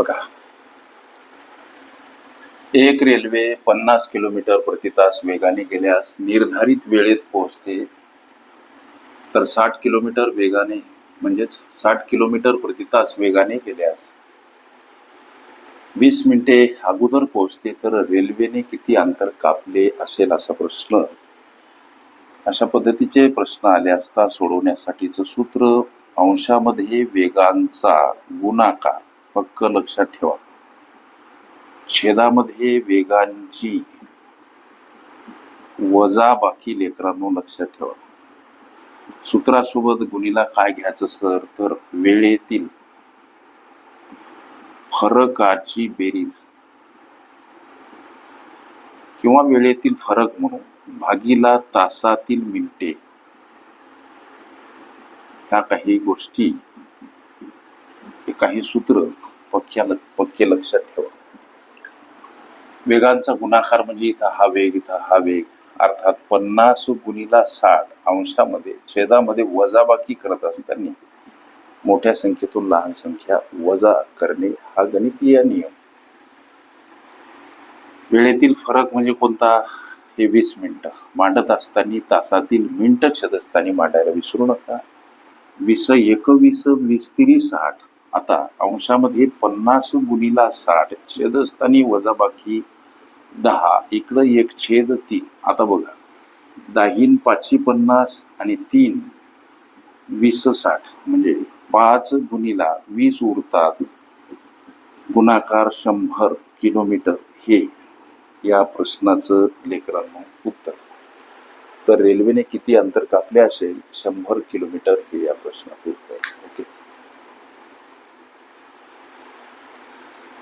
बघा. एक रेल्वे पन्नास किलोमीटर प्रति तास वेगाने गेल्यास निर्धारित वेळेत पोहोचते. तर साठ किलोमीटर वेगाने म्हणजेच साठ किलोमीटर प्रति तास वेगाने गेल्यास. वीस मिनिटे अगोदर पोहोचते तर रेल्वेने किती अंतर कापले असेल असा प्रश्न. अशा पद्धतीचे प्रश्न आले असता सोडवण्यासाठीचं सूत्र अंशामध्ये वेगांचा गुणाकार. पक्क लक्षात ठेवा. छेदामध्ये वेगांची वजा बाकी लेकरांनो लक्षात ठेवा. सूत्रासोबत गुणीला काय घ्यायचं सर? तर वेळेतील फरकाची बेरीज किंवा वेळेतील फरक म्हणून भागीला तासातील मिनिटे. ह्या काही गोष्टी काही सूत्र पक्क्या पक्के लक्षात ठेवा. वेगांचा गुणाकार म्हणजे इथं हा वेग इथं हा वेग. अर्थात पन्नास गुणीला साठ अंशामध्ये छेदामध्ये वजाबाकी करत असताना मोठ्या संख्येतून लहान संख्या वजा करणे हा गणितीय नियम. वेळेतील फरक म्हणजे कोणता? हे वीस मिनिटं. मांडत असताना तासातील मिनिट छेदस्थानी मांडायला विसरू नका. वीस एकवीस वीस तिरी साठ आता अंशामध्ये पन्नास गुणीला साठ छेदस्थानी वजाबाकी दहा इकडं एक छेद तीन. आता बघा. दाहीन पाचशे पन्नास आणि तीन वीस साठ. म्हणजे पाच गुणीला वीस उरतात. गुणाकार शंभर किलोमीटर. हे या प्रश्नाचं लेकरांना उत्तर. तर रेल्वेने किती अंतर कापले असेल? शंभर किलोमीटर हे या प्रश्नाचं उत्तर. ओके.